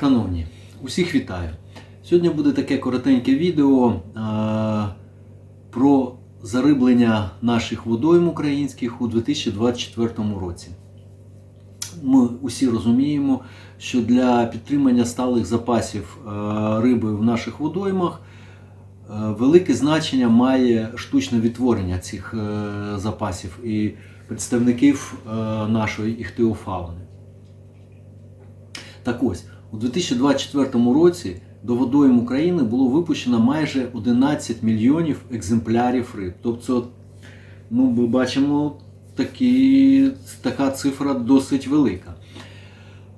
Шановні, усіх вітаю. Сьогодні буде таке коротеньке відео е, про зариблення наших водойм українських у 2024 році. Ми усі розуміємо, що для підтримання сталих запасів е, риби в наших водоймах е, велике значення має штучне відтворення цих е, запасів і представників е, нашої іхтіофауни. Так ось, у 2024 році до водойм України було випущено майже 11 мільйонів екземплярів риб. Тобто, ну, ми бачимо, такі, така цифра досить велика.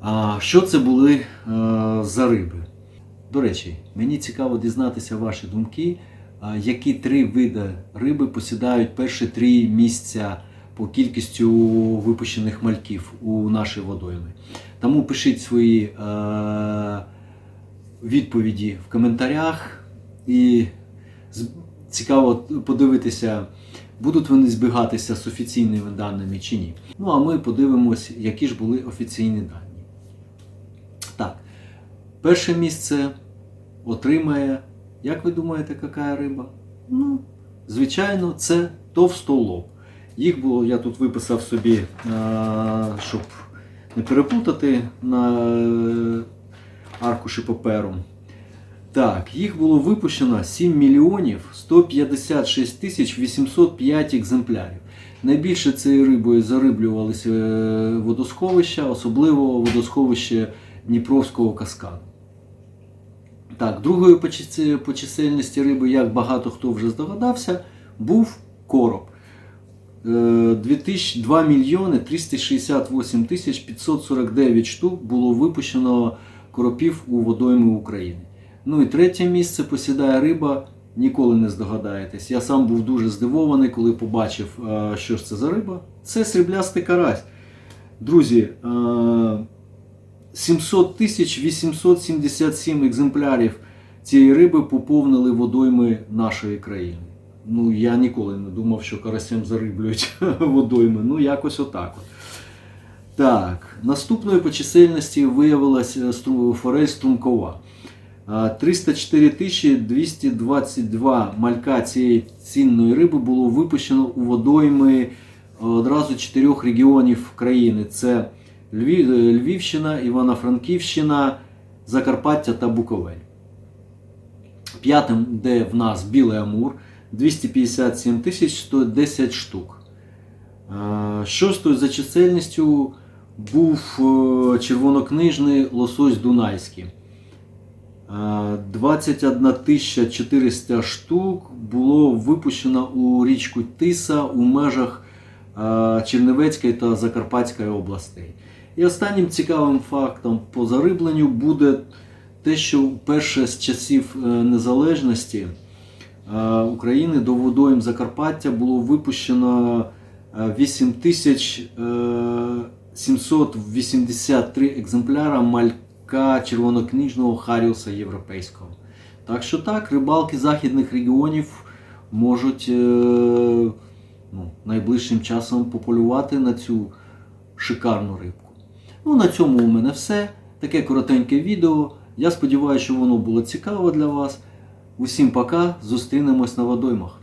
А, що це були е, за риби? До речі, мені цікаво дізнатися ваші думки, які три види риби посідають перші три місця по кількістю випущених мальків у нашій водоймі. Тому пишіть свої е, відповіді в коментарях і цікаво подивитися, будуть вони збігатися з офіційними даними чи ні. Ну а ми подивимось, які ж були офіційні дані. Так, перше місце отримає, як ви думаєте, яка риба? Ну, звичайно, це товстолоб. Їх було, я тут виписав собі, е, щоб не переплутати на е, аркуші паперу. Так, їх було випущено 7 мільйонів 156 тисяч 805 екземплярів. Найбільше цією рибою зариблювалися е, водосховища, особливо водосховище Дніпровського каскаду. Так, другою по чисельності риби, як багато хто вже здогадався, був короб. Е, 2000 2 мільйони 368 тисяч 549 штук було випущено коропів у водойми України. Ну і третє місце посідає риба, ніколи не здогадаєтесь. Я сам був дуже здивований, коли побачив, е, що ж це за риба. Це сріблястий карась. Друзі, е, 700 тисяч 877 екземплярів цієї риби поповнили водойми нашої країни. Ну, я ніколи не думав, що карасем зариблюють водойми. Ну, якось отак. От. Так, наступною по чисельності виявилася стру- форель струмкова. 304 222 малька цієї цінної риби було випущено у водойми е, одразу чотирьох регіонів країни: це Львів, е, Львівщина, Івано-Франківщина, Закарпаття та Буковель. П'ятим, де в нас Білий Амур, 257 110 штук. Шостою за чисельністю був е, червонокнижний лосось Дунайський. Е, 21 400 штук було випущено у річку Тиса у межах Чернівецької та Закарпатської областей. І останнім цікавим фактом по зарибленню буде те, що вперше з часів е, незалежності України до водойм Закарпаття було випущено е, 8783 екземпляра малька червонокнижного Харіуса європейського. Так що так, рибалки західних регіонів можуть е, ну, найближчим часом пополювати на цю шикарну рибку. Ну, на цьому у мене все. Таке коротеньке відео. Я сподіваюся, що воно було цікаво для вас. Усім пока, зустрінемось на водоймах.